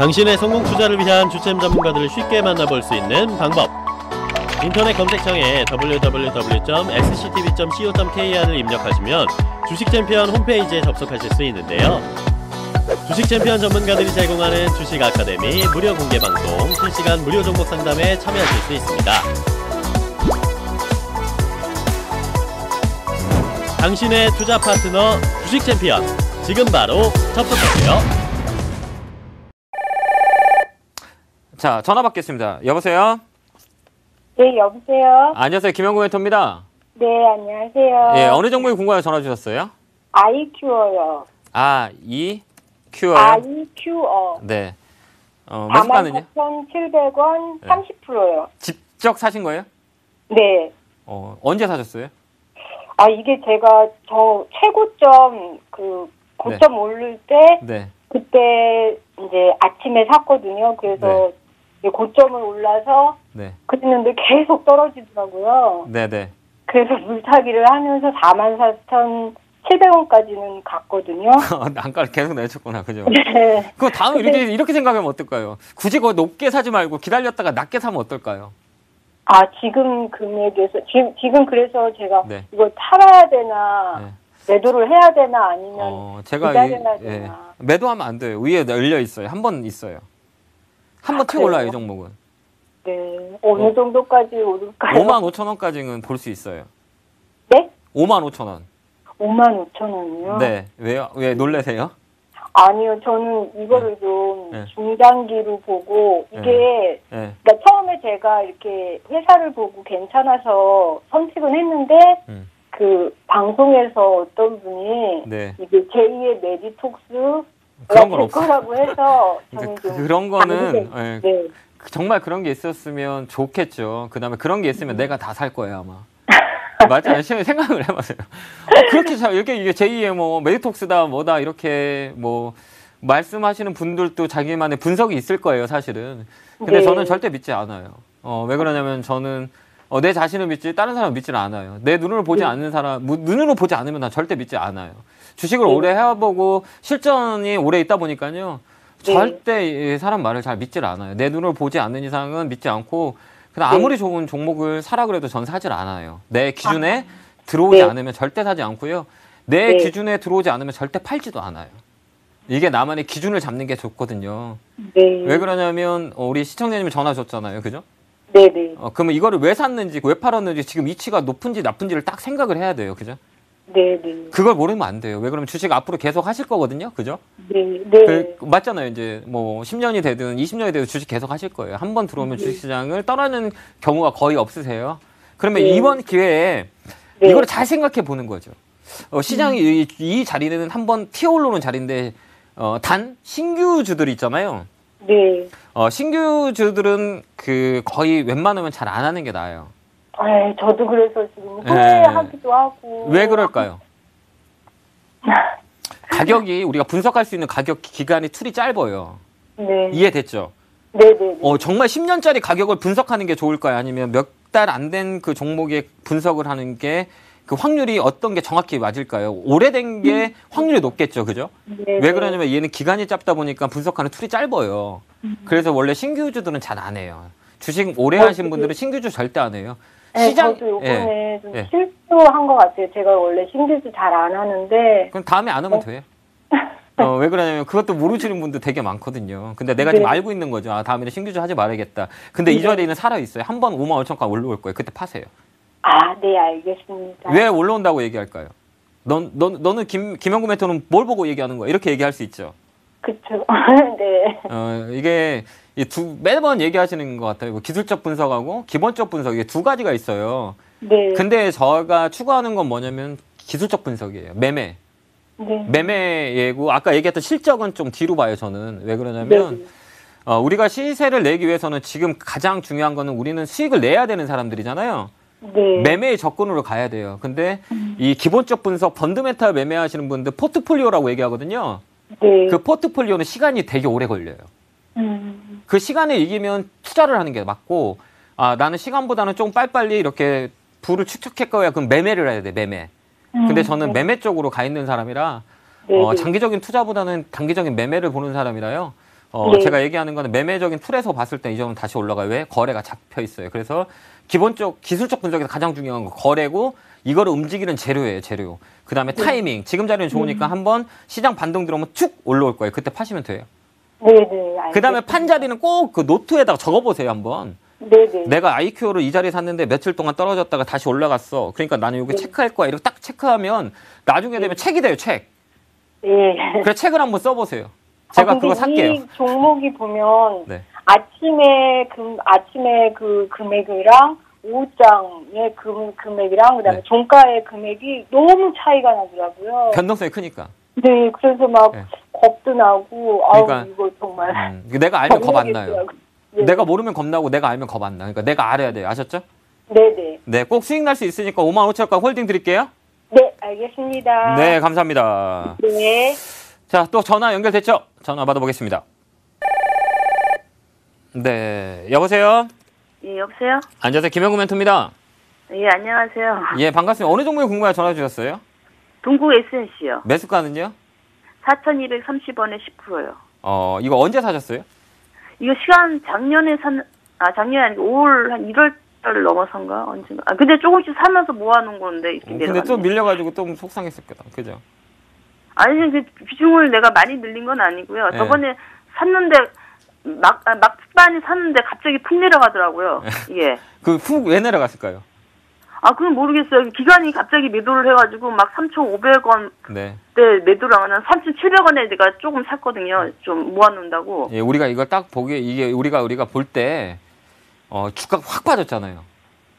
당신의 성공 투자를 위한 주템 전문가들을 쉽게 만나볼 수 있는 방법. 인터넷 검색창에 www.sctv.co.kr을 입력하시면 주식 챔피언 홈페이지에 접속하실 수 있는데요. 주식 챔피언 전문가들이 제공하는 주식 아카데미 무료 공개 방송, 실시간 무료 종목 상담에 참여하실 수 있습니다. 당신의 투자 파트너 주식 챔피언 지금 바로 접속하세요. 자, 전화 받겠습니다. 여보세요? 네, 여보세요? 안녕하세요. 김영구 멘토입니다. 네, 안녕하세요. 예, 어느 종목이 궁금해서 전화 주셨어요? 아이 큐어요. 아, 이 큐어요? 아이 큐어. 네. 어, 매수가는요? 44,700원 네. 30%요. 직접 사신 거예요? 네. 어, 언제 사셨어요? 아, 이게 제가 저 최고점, 그, 고점 오를 때, 네. 그때 이제 아침에 샀거든요. 그래서 이제 고점을 올라서 네. 그랬는데 계속 떨어지더라고요. 네, 네. 그래서 물타기를 하면서 44,700원까지는 갔거든요. 단가를 계속 내쳤구나. 그죠? 네. 그거 다음에 이렇게, 이렇게 생각하면 어떨까요? 굳이 그거 높게 사지 말고 기다렸다가 낮게 사면 어떨까요? 아, 지금 금액에서, 지금, 지금 그래서 제가 네. 이걸 팔아야 되나, 네. 매도를 해야 되나, 아니면, 어, 제가 기다려야 이- 예, 되나. 매도하면 안 돼요. 위에 열려 있어요. 한 번 있어요. 한번 아, 튀어 올라요, 이? 종목은. 네. 어느 어. 정도까지 오를까요? 5만 5천 원까지는 볼 수 있어요. 네? 5만 5천 원. 5만 5천 원이요? 네. 왜요? 왜 놀래세요? 아니요, 저는 이거를 좀 네. 중단기로 보고, 이게, 네. 그러니까 처음에 제가 이렇게 회사를 보고 괜찮아서 선택은 했는데, 음. 그 방송에서 어떤 분이 네. 이게 제2의 메디톡스 그런 건 없어요. 거라고 해서 저는 좀 그런 거는. 예, 네. 정말 그런 게 있었으면 좋겠죠. 그다음에 그런 게 있으면 내가 다 살 거예요 아마. 맞잖아요. 시- 생각을 해보세요. 어, 그렇게 자, 이렇게 이게 제2의 뭐 메디톡스다 뭐다 이렇게 뭐 말씀하시는 분들도 자기만의 분석이 있을 거예요 사실은. 근데 네. 저는 절대 믿지 않아요. 어, 왜 그러냐면 저는 어, 내 자신을 믿지 다른 사람을 믿지는 않아요. 내 눈으로 보지 네. 않는 사람, 무- 눈으로 보지 않으면 난 절대 믿지 않아요. 주식을 네. 오래 해보고 실전이 오래 있다 보니까요. 네. 절대 이 사람 말을 잘 믿질 않아요. 내 눈으로 보지 않는 이상은 믿지 않고 그냥 네. 아무리 좋은 종목을 사라 그래도 전 사질 않아요. 내 기준에 들어오지 네. 않으면 절대 사지 않고요. 내 네. 기준에 들어오지 않으면 절대 팔지도 않아요. 이게 나만의 기준을 잡는 게 좋거든요. 네. 왜 그러냐면 어, 우리 시청자님이 전화 줬잖아요. 그죠? 네네. 어, 그러면 이거를 왜 샀는지, 왜 팔았는지, 지금 이치가 높은지 나쁜지를 딱 생각을 해야 돼요. 그죠? 네 네. 그걸 모르면 안 돼요. 왜 그러면 주식 앞으로 계속 하실 거거든요. 그죠? 네. 네. 그, 맞잖아요. 이제 뭐 10년이 되든 20년이 되든 주식 계속 하실 거예요. 한 번 들어오면 네. 주식 시장을 떠나는 경우가 거의 없으세요. 그러면 네. 이번 기회에 네. 이걸 잘 생각해 보는 거죠. 어, 시장이 이, 이 자리는 한 번 튀어오르는 자리인데 어, 단 신규주들 있잖아요. 네. 어, 신규주들은 그 거의 웬만하면 잘 안 하는 게 나아요. 아, 저도 그래서 지금 네. 후회하기도 하고. 왜 그럴까요? 가격이 우리가 분석할 수 있는 가격 기간이 툴이 짧아요. 네. 이해됐죠? 네 네. 어, 정말 10년짜리 가격을 분석하는 게 좋을까요? 아니면 몇 달 안 된 그 종목의 분석을 하는 게 그 확률이 어떤 게 정확히 맞을까요? 오래된 게 확률이 높겠죠. 그죠? 네. 왜 그러냐면 얘는 기간이 짧다 보니까 분석하는 툴이 짧아요. 음. 그래서 원래 신규 주들은 잘 안 해요. 주식 오래 어, 하신 그게- 분들은 신규주 절대 안 해요. 네, 시장 저도 요번에 좀 예. 실수한 것 같아요. 제가 원래 신규주 잘안 하는데. 그럼 다음에 안 하면 돼. 어, 왜 그러냐면 그것도 모르시는 분들 되게 많거든요. 근데 내가 지금 네. 알고 있는 거죠. 아, 다음에는 신규주 하지 말아야겠다. 근데 이 네. 자리에는 살아있어요. 한 번 5만 5천까지 올라올 거예요. 그때 파세요. 아, 네, 알겠습니다. 왜 올라온다고 얘기할까요? 넌, 넌, 너는 김, 김영구 멘토는 뭘 보고 얘기하는 거야? 이렇게 얘기할 수 있죠. 그쵸. 네. 어, 이게 이 두, 매번 얘기하시는 것 같아요. 뭐 기술적 분석하고 기본적 분석, 이게 두 가지가 있어요. 네. 근데 저가 추구하는 건 뭐냐면 기술적 분석이에요. 매매. 네. 매매 예고, 아까 얘기했던 실적은 좀 뒤로 봐요, 저는. 왜 그러냐면, 네. 어, 우리가 시세를 내기 위해서는 지금 가장 중요한 거는 우리는 수익을 내야 되는 사람들이잖아요. 네. 매매의 접근으로 가야 돼요. 근데 이 기본적 분석, 펀드멘탈 매매하시는 분들 포트폴리오라고 얘기하거든요. 네. 그 포트폴리오는 시간이 되게 오래 걸려요. 음. 그 시간에 이기면 투자를 하는 게 맞고, 아, 나는 시간보다는 좀 빨리빨리 이렇게 부를 축적할 거야. 그럼 매매를 해야 돼, 매매. 근데 음, 저는 네. 매매 쪽으로 가 있는 사람이라, 네, 어, 네. 장기적인 투자보다는 단기적인 매매를 보는 사람이라요. 어, 네. 제가 얘기하는 거는 매매적인 풀에서 봤을 때이 정도는 다시 올라가요. 왜? 거래가 잡혀 있어요. 그래서 기본적 기술적 분석에서 가장 중요한 거 거래고 이거를 움직이는 재료예요, 재료. 그 다음에 타이밍. 지금 자리는 좋으니까 한번 시장 반동 들어오면 쭉 올라올 거예요. 그때 파시면 돼요. 네네. 그 다음에 알겠습니다. 판 자리는 꼭 그 노트에다가 적어 보세요, 한번. 네네. 내가 IQ를 이 자리에 샀는데 며칠 동안 떨어졌다가 다시 올라갔어. 그러니까 나는 여기 체크할 거야. 이렇게 딱 체크하면 나중에 되면 책이 돼요, 책. 예. 그래 책을 한번 써보세요. 제가 아, 그거 살게요. 이 종목이 보면 네. 아침에 금 아침에 그 금액이랑 오후장의 금 금액이랑 그다음에 네. 종가의 금액이 너무 차이가 나더라고요. 변동성이 크니까. 네, 그래서 막 네. 겁도 나고 아우 그러니까, 이거 정말 음, 내가 알면 겁 안 나요. 네. 내가 모르면 겁나고 내가 알면 겁 안 나. 그러니까 내가 알아야 돼요. 아셨죠? 네네. 네, 꼭 수익 날 수 있으니까 5만 5천원 홀딩 드릴게요. 네, 알겠습니다. 네, 감사합니다. 네. 자, 또 전화 연결됐죠? 전화 받아보겠습니다. 네, 여보세요? 예, 여보세요? 안녕하세요. 김영구 멘토입니다. 예, 안녕하세요. 예, 반갑습니다. 어느 종목에 궁금해 전화 주셨어요? 동국 에센시요. 매수가는요? 4,230원에 10%요. 어, 이거 언제 사셨어요? 이거 시간 작년에 산, 아, 작년이 아니고 5월 한 1월 달 넘어선가? 언젠가. 아, 근데 조금씩 사면서 모아놓은 건데, 이렇게 어, 근데 내려갔네. 또 밀려가지고 좀 속상했었겠다. 그죠? 아니, 그 비중을 내가 많이 늘린 건 아니고요. 네. 저번에 샀는데, 막, 아, 막판에 샀는데 갑자기 푹 내려가더라고요. 예. 그훅왜 내려갔을까요? 아, 그건 모르겠어요. 기간이 갑자기 매도를 해가지고 막 3,500원 네. 때 매도를 하면 3,700원에 내가 조금 샀거든요. 좀 모아놓는다고. 예, 우리가 이걸 딱 보기에 이게 우리가 우리가 볼 때 어, 주가가 확 빠졌잖아요.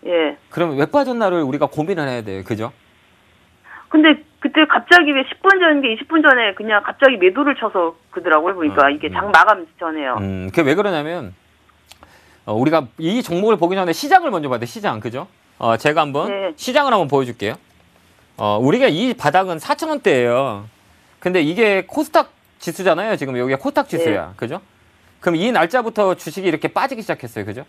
예. 그러면 왜 빠졌나를 우리가 고민을 해야 돼요. 그죠? 근데 그때 갑자기 왜 10분 전인가 20분 전에 그냥 갑자기 매도를 쳐서 그러더라고요. 보니까 음, 이게 음. 장 마감 전에요. 음, 그게 왜 그러냐면 어, 우리가 이 종목을 보기 전에 시장을 먼저 봐야 돼. 시장. 그죠? 어, 제가 한번 네. 시장을 한번 보여 줄게요. 어, 우리가 이 바닥은 4,000원대예요. 근데 이게 코스닥 지수잖아요. 지금 여기가 코스닥 지수야. 그죠? 그럼 이 날짜부터 주식이 이렇게 빠지기 시작했어요. 그죠?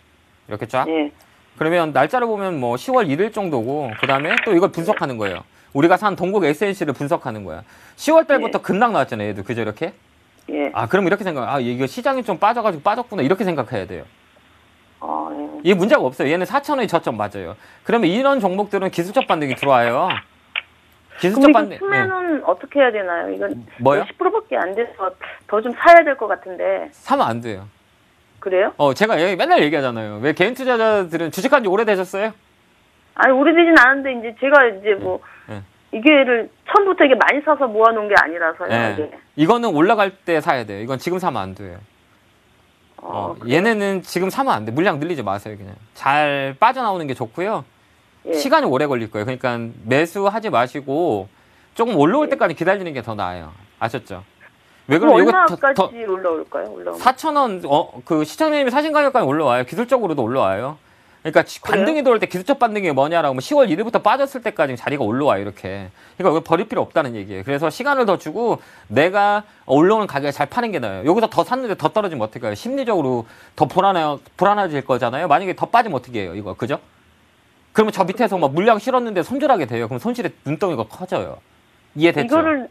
이렇게 쫙. 예. 그러면 날짜를 보면 뭐 10월 1일 정도고 그 다음에 또 이걸 분석하는 거예요. 우리가 산 동국 SNC를 분석하는 거야. 10월 달부터 네. 급락 나왔잖아요. 얘도 그죠 이렇게? 예. 아, 그럼 이렇게 생각. 아, 이거 시장이 좀 빠져 가지고 빠졌구나. 이렇게 생각해야 돼요. 어, 예. 이게 문제가 없어요. 얘는 4,000원이 저점 맞아요. 그러면 이런 종목들은 기술적 반등이 들어와요. 기술적 반등. 이거 예. 투매는 어떻게 해야 되나요? 이건 뭐요? 10%밖에 안 돼서 더 좀 사야 될 것 같은데 사면 안 돼요. 그래요? 어, 제가 여기 맨날 얘기하잖아요. 왜 개인 투자자들은 주식한 지 오래되셨어요? 아니 오래되진 않은데 이제 제가 이제 뭐 예. 이게를 처음부터 이게 많이 사서 모아놓은 게 아니라서요. 예. 이게. 이거는 올라갈 때 사야 돼요. 이건 지금 사면 안 돼요. 어, 어, 얘네는 지금 사면 안 돼. 물량 늘리지 마세요, 그냥. 잘 빠져나오는 게 좋고요. 예. 시간이 오래 걸릴 거예요. 그러니까 매수하지 마시고 조금 올라올 때까지 기다리는 게 더 나아요. 아셨죠? 왜 그럼 이거 얼마까지 더, 더 올라올까요? 올라오면 4,000원, 어, 그 시청자님이 사신 가격까지 올라와요. 기술적으로도 올라와요. 그러니까? 반등이 들어올 때 기술적 반등이 뭐냐라고 하면 10월 1일부터 빠졌을 때까지 자리가 올라와요. 이렇게. 그러니까 이거 버릴 필요 없다는 얘기예요. 그래서 시간을 더 주고 내가 올라오는 가격에 잘 파는 게 나아요. 여기서 더 샀는데 더 떨어지면 어떻게 해요? 심리적으로 더 불안해, 불안해질 거잖아요. 만약에 더 빠지면 어떻게 해요? 이거. 그죠? 그러면 저 밑에서 막 물량 실었는데 손절하게 돼요. 그럼 손실의 눈덩이가 커져요. 이해됐죠? 이거를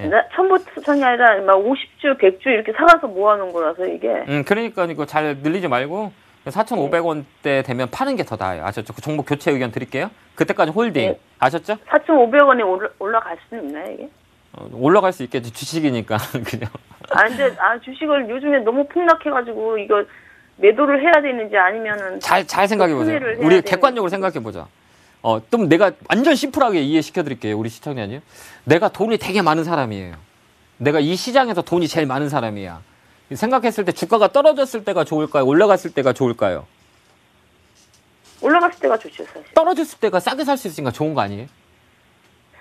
예. 나 처음부터가 아니라 막 50주, 100주 이렇게 사가서 모아놓은 거라서 이게 음, 그러니까 이거 잘 늘리지 말고 4,500원대 되면 파는 게 더 나아요. 아셨죠? 그 종목 교체 의견 드릴게요. 그때까지 홀딩. 네. 아셨죠? 4,500원에 올라, 올라갈 수는 있나요 이게? 어, 올라갈 수 있겠지. 주식이니까. 그냥. 아 근데 아 주식을 요즘에 너무 폭락해가지고 이거 매도를 해야 되는지 아니면은 잘, 잘 생각해 보세요. 투자를 해야 우리 객관적으로 생각해 보자. 어, 좀 내가 완전 심플하게 이해시켜 드릴게요. 우리 시청자님. 내가 돈이 되게 많은 사람이에요. 내가 이 시장에서 돈이 제일 많은 사람이야. 생각했을 때 주가가 떨어졌을 때가 좋을까요? 올라갔을 때가 좋을까요? 올라갔을 때가 좋죠 사실. 떨어졌을 때가 싸게 살 수 있으니까 좋은 거 아니에요?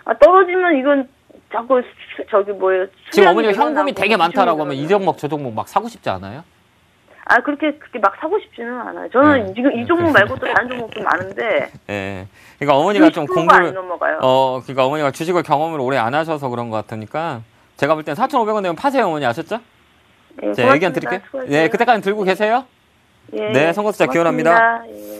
아 떨어지면 이건 자꾸 수- 저기 뭐예요? 지금 어머니가 현금이 되게 많다라고 하면 이 종목 저 종목 막 사고 싶지 않아요? 아 그렇게 그렇게 막 사고 싶지는 않아요. 저는 네. 지금 이 종목 말고도 다른 종목도 많은데 예. 그러니까 어머니가 좀 10%가 공부를. 어, 그러니까 어머니가 주식을 경험을 오래 안 하셔서 그런 것 같으니까 제가 볼 땐 4,500원 되면 파세요, 어머니 아셨죠? 예, 제 의견 고맙습니다. 드릴게요. 수고하세요. 네, 그때까지 들고 계세요. 예, 네, 예. 선거 투자 기원합니다. 고맙습니다. 예.